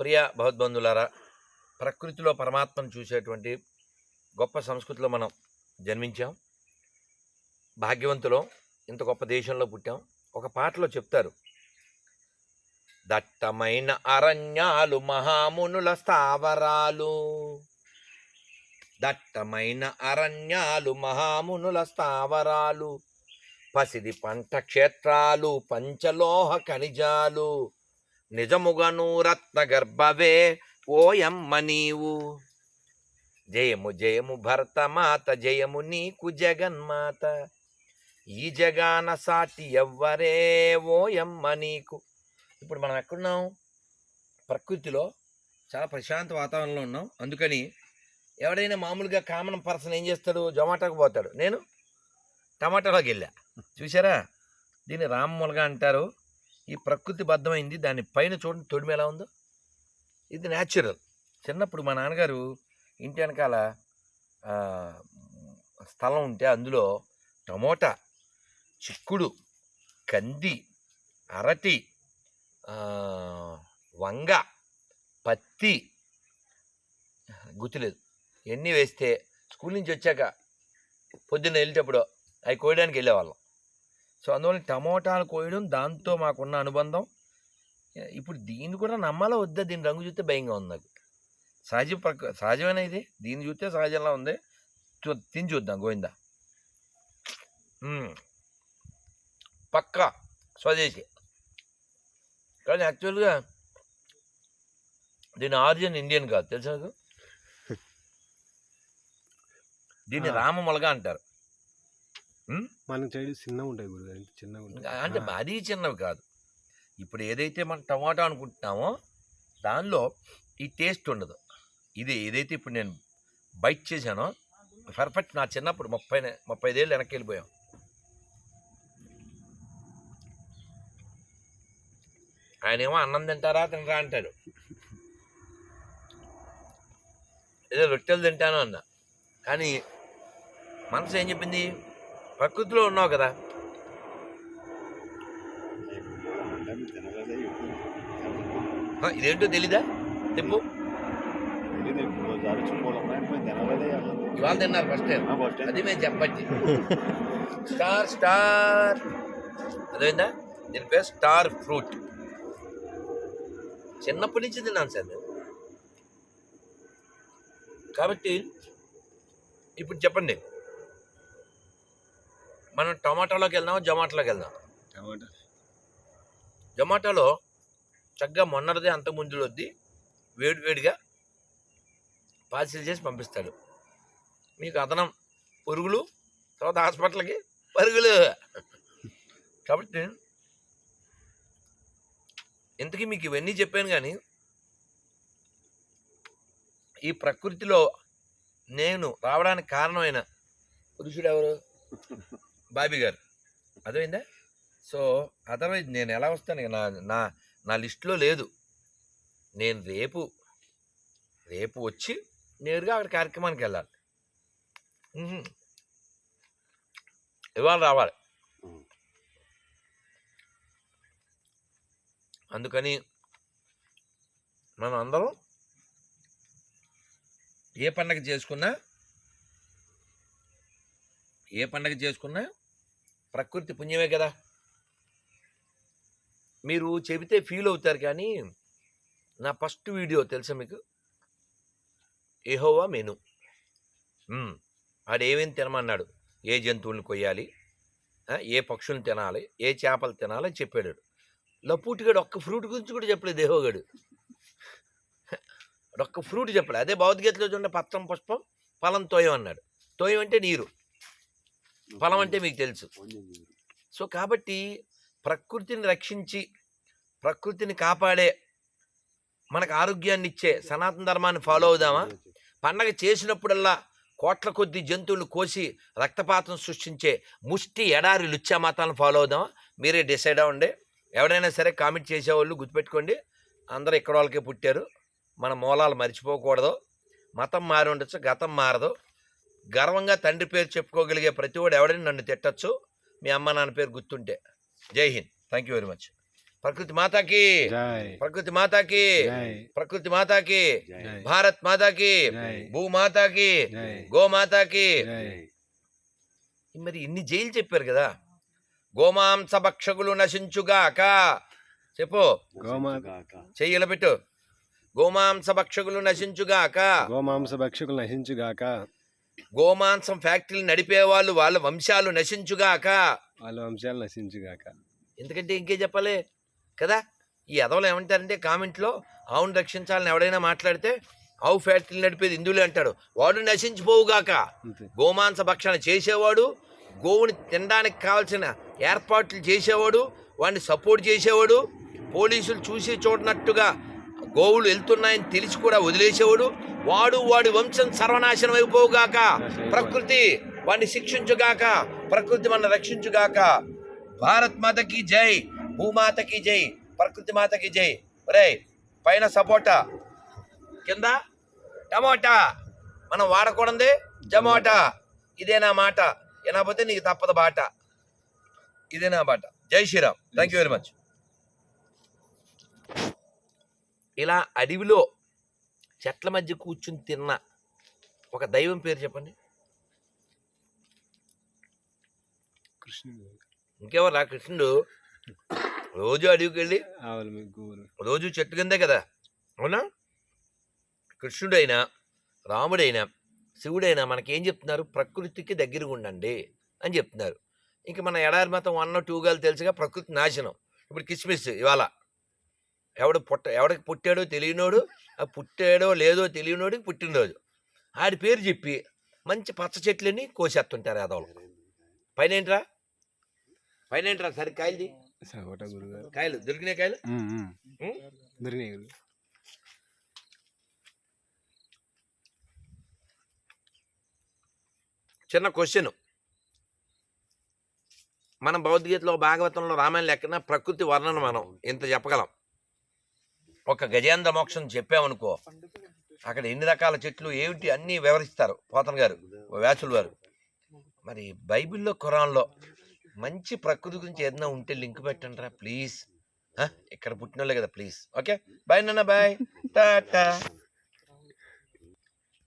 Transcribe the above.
ప్రియ భగవద్బంధులారా ప్రకృతిలో పరమాత్మను చూసేటువంటి గొప్ప సంస్కృతిలో మనం జన్మించాం. భాగ్యవంతులం ఇంత గొప్ప దేశంలో పుట్టాం. ఒక పాటలో చెప్తారు దట్టమైన అరణ్యాలు మహామునుల స్థావరాలు దట్టమైన అరణ్యాలు మహామునుల స్థావరాలు పసిది పంట క్షేత్రాలు పంచలోహ ఖనిజాలు నిజముగను రత్న గర్భవే ఓయమ్మ నీవు. జయము జయము భరతమాత జయము నీకు జగన్మాత. ఈ జగాన సాటి ఎవ్వరే ఓయమ్మ నీకు. ఇప్పుడు మనం ఎక్కడున్నాం? ప్రకృతిలో చాలా ప్రశాంత వాతావరణంలో ఉన్నాం. అందుకని ఎవడైనా మామూలుగా కామన్ పర్సన్ ఏం చేస్తాడు? జొమాటోకి పోతాడు. నేను టమాటాలోకి వెళ్ళా. చూసారా దీన్ని రామ్మూలగా అంటారు. ఈ ప్రకృతి బద్ధమైంది. దాని పైన చూడండి తొడిమి ఎలా ఉందో. ఇది న్యాచురల్ చిన్నప్పుడు మా నాన్నగారు ఇంటి వెనకాల స్థలం ఉంటే అందులో టమోటా చిక్కుడు కంది అరటి వంగ పత్తి గుర్తులేదు. ఎన్ని వేస్తే స్కూల్ నుంచి వచ్చాక పొద్దున్న వెళ్ళేటప్పుడు అవి కోయడానికి వెళ్ళేవాళ్ళం. సో అందువల్ల టమోటాలు కోయడం దాంతో మాకున్న అనుబంధం. ఇప్పుడు దీన్ని కూడా నమ్మాలా వద్దా? దీని రంగు చూస్తే భయంగా ఉంది నాకు. సహజ ప్రక సహజమైన ఇది? దీన్ని చూస్తే సహజంలా ఉంది. చూ తిని చూద్దాం గోవిందా. పక్కా స్వదేశీ. కానీ యాక్చువల్గా దీని ఆరిజిన్ ఇండియన్ కాదు తెలుసా నాకు? దీన్ని ఆ. రామమొలగా అంటారు. మన సైడ్ చిన్నగా ఉంటాయి గురుగారు చిన్నగా ఉంటాయి అంటే మరీ చిన్నవి కాదు. ఇప్పుడు ఏదైతే మనం టమాటా అనుకుంటున్నామో దానిలో ఈ టేస్ట్ ఉండదు. ఇది ఏదైతే ఇప్పుడు నేను బైట్ చేశానో పర్ఫెక్ట్ నా చిన్నప్పుడు ముప్పై ముప్పై ఐదేళ్ళు వెనక్కి వెళ్ళిపోయాం. ఆయన ఏమో అన్నం తింటారా తినరా అంటాడు. ఏదో రొట్టెలు తింటాను అన్న. కానీ మనసు ఏం చెప్పింది? ప్రకృతిలో ఉన్నావు కదా. ఇదేంటో తెలీదా? చెప్పు. ఇవాళ తిన్నారు ఫస్ట్ టైం అది మేము చెప్పండి స్టార్ స్టార్. అదేందా దీని పేరు స్టార్ ఫ్రూట్. చిన్నప్పటి నుంచి తిన్నాను సార్ కాబట్టి ఇప్పుడు చెప్పండి. మనం టమాటాలోకి వెళ్దాం జొమాటోలోకి వెళ్దాం జొమాటోలో చక్కగా మొన్నటిదే అంత ముందులొద్ది వేడి వేడిగా పార్సిల్ చేసి పంపిస్తాడు. మీకు అదనం పురుగులు తర్వాత హాస్పిటల్కి పరుగులు. కాబట్టి ఇంతకీ మీకు ఇవన్నీ చెప్పాను కానీ ఈ ప్రకృతిలో నేను రావడానికి కారణమైన పురుషుడు ఎవరు? బాబీ గారు. అర్థమైందా? సో అదర్వైజ్ నేను ఎలా వస్తాను నా నా నా లిస్టులో లేదు. నేను రేపు రేపు వచ్చి నేరుగా అక్కడ కార్యక్రమానికి వెళ్ళాలి. ఇవాళ రావాలి. అందుకని మనం అందరం ఏ పండగ చేసుకున్నా ఏ పండగ చేసుకున్నా ప్రకృతి పుణ్యమే కదా. మీరు చెబితే ఫీల్ అవుతారు కానీ నా ఫస్ట్ వీడియో తెలుసా మీకు? ఏహోవా మెను. మ్మ్. ఆడు ఏమేమి తినమన్నాడు? ఏ జంతువులను కొయ్యాలి? ఏ పక్షులను తినాలి? ఏ చేపలు తినాలి? అని చెప్పాడు. లపూటిగాడు ఒక్క ఫ్రూట్ గురించి కూడా చెప్పలేదు దేహోగాడు ఒక్క ఫ్రూట్ చెప్పలేదు అదే భగవద్గీతలో చూడండి పత్రం పుష్పం ఫలం తోయం అన్నాడు. తోయం అంటే నీరు. ఫలం అంటే మీకు తెలుసు. సో కాబట్టి ప్రకృతిని రక్షించి ప్రకృతిని కాపాడే మనకు ఆరోగ్యాన్ని ఇచ్చే సనాతన ధర్మాన్ని ఫాలో అవుదామా? పండగ చేసినప్పుడల్లా కోట్ల కొద్ది జంతువులు కోసి రక్తపాతం సృష్టించే ముష్టి ఎడారి లుచ్చా మతాలను ఫాలో అవుదామా? మీరే డిసైడ్ అవ్వండి. ఎవరైనా సరే కామెంట్ చేసేవాళ్ళు గుర్తుపెట్టుకోండి. అందరూ ఇక్కడ వాళ్ళకే పుట్టారు. మన మూలాలు మర్చిపోకూడదు. మతం మారి ఉండొచ్చు గతం మారదు. గర్వంగా తండ్రి పేరు చెప్పుకోగలిగే ప్రతి వాడు ఎవడైనా నన్ను తిట్టచ్చు. మీ అమ్మ నాన్న పేరు గుర్తుంటే. జై హింద్. థ్యాంక్ యూ వెరీ మచ్ ప్రకృతి మాతాకి. జై. ప్రకృతి మాతాకి. జై. ప్రకృతి మాతాకి. జై. భారత్ మాతాకి. జై. భూమాతాకి. జై. గోమాతాకి. జై. మరి ఇన్ని జైలు చెప్పారు కదా. గోమాంస భక్షకులు నశించుగాక. చెప్పు. చెయ్యిల పెట్టు. గోమాంస భక్షకులు నశించుగాక. గోమాంస భక్షకులు నశించుగాక. గోమాంసం ఫ్యాక్టరీలు నడిపే వాళ్ళు వాళ్ళ వంశాలు నశించుగాక. వాళ్ళ వంశాలు నశించుగాక. ఎందుకంటే ఇంకే చెప్పాలి కదా? ఈ ఎదవలు ఏమంటారంటే కామెంట్లో ఆవును రక్షించాలని ఎవడైనా మాట్లాడితే ఆవు ఫ్యాక్టరీలు నడిపేది హిందువులే అంటాడు. వాడు నశించిపోవుగాక. గోమాంస భక్షణ చేసేవాడు గోవుని తినడానికి కావాల్సిన ఏర్పాట్లు చేసేవాడు వాడిని సపోర్ట్ చేసేవాడు పోలీసులు చూసి చూడనట్టుగా గోవులు వెళ్తున్నాయని తెలిసి కూడా వదిలేసేవాడు వాడు వాడి వంశం సర్వనాశనం అయిపోవుగాక ప్రకృతి వాడిని శిక్షించుగాక. ప్రకృతి మన రక్షించుగాక. భారత్ మాతకి జై. భూమాతకి జై. ప్రకృతి మాతకి జై. ఒరే పైన సపోటా. కింద టమోటా. మనం వాడకూడదే జమోటా. ఇదే నా మాట. వినకపోతే నీకు తప్పదు బాట. ఇదే నా బాట. జై Shriram. Thank you very much ఇలా అడవిలో చెట్ల మధ్య కూర్చుని తిన్న ఒక దైవం పేరు చెప్పండి. కృష్ణుడు. ఇంకెవరు రా కృష్ణుడు? రోజు అడవికి వెళ్ళి రోజు చెట్టు కిందే కదా? అవునా? కృష్ణుడైనా రాముడైనా శివుడైనా మనకేం చెప్తున్నారు? ప్రకృతికి దగ్గరగా ఉండండి అని చెప్తున్నారు. ఇంక మన ఎడారి మతం వన్ టూ గాలు తెలుసుగా ప్రకృతి నాశనం. ఇప్పుడు కిస్మిస్ ఇవాళ. ఎవడు పుట్ట ఎవడికి పుట్టాడో తెలియనోడు పుట్టాడో లేదో తెలియనోడికి పుట్టినరోజు. ఆడి పేరు చెప్పి మంచి పచ్చ చెట్లని కోసేస్తుంటారు యాదవులు. పైన ఏంట్రా పైన ఏంట్రా సరే కాయలు కాయలు దొరికినాయి కాయలు? దొరికినాయి చిన్న క్వశ్చన్. మనం భగవద్గీతలో భాగవతంలో రామాయణ లెక్కన ప్రకృతి వర్ణన మనం ఇంత చెప్పగలం? ఒక గజేంద్ర మోక్షం చెప్పామనుకో అక్కడ ఎన్ని రకాల చెట్లు ఏమిటి అన్నీ వివరిస్తారు పోతన గారు వ్యాసులు వారు మరి బైబిల్లో ఖురాన్లో మంచి ప్రకృతి గురించి ఏదైనా ఉంటే లింక్ పెట్టండి రా ప్లీజ్. ఇక్కడ పుట్టిన వాళ్ళే కదా ప్లీజ్. ఓకే? బాయ్ నాన్న బాయ్. టాటా.